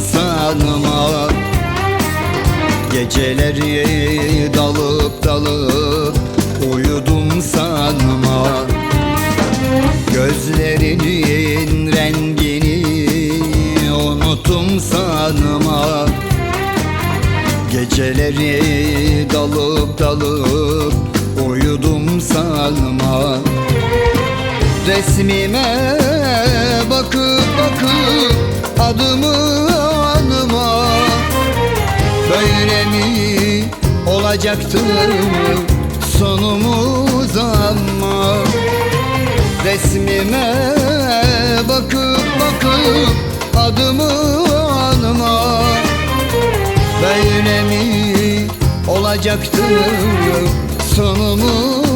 sanma Geceleri dalıp dalıp uyudum sanma Gözlerinin rengini unuttum sanma Geceleri dalıp dalıp uyudum sanma Resmime bakıp bakıp adımı anıma. Böyle mi olacaktı sonumuz ama? Resmime bakıp bakıp adımı anıma. Böyle mi olacaktı sonumuz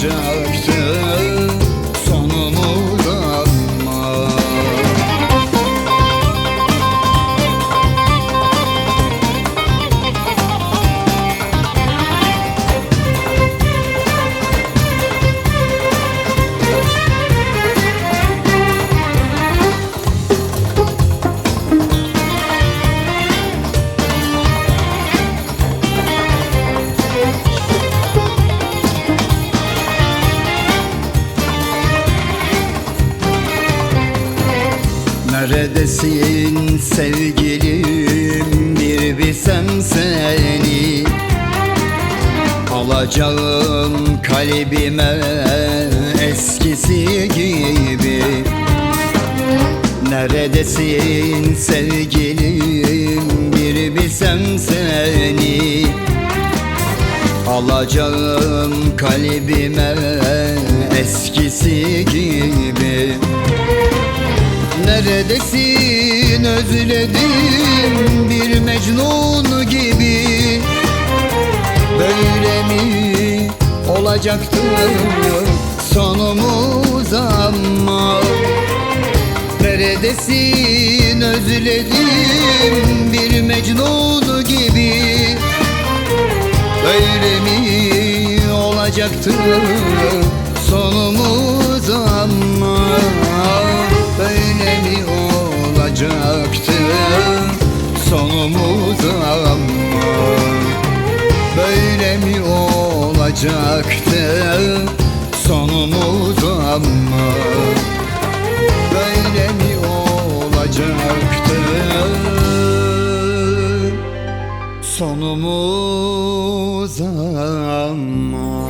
olacaktı Neredesin sevgilim? Bir bilsem seni. Alacağım kalbime eskisi gibi. Neredesin sevgilim? Bir bilsem seni. Alacağım kalbime eskisi gibi Neredesin? Özledim bir mecnun gibi. Böyle mi olacaktı sonumuz ama? Neredesin? Özledim bir mecnun gibi. Böyle mi olacaktı sonumuz ama olacaktı sonumuz ama Böyle mi olacaktı? Sonumuz ama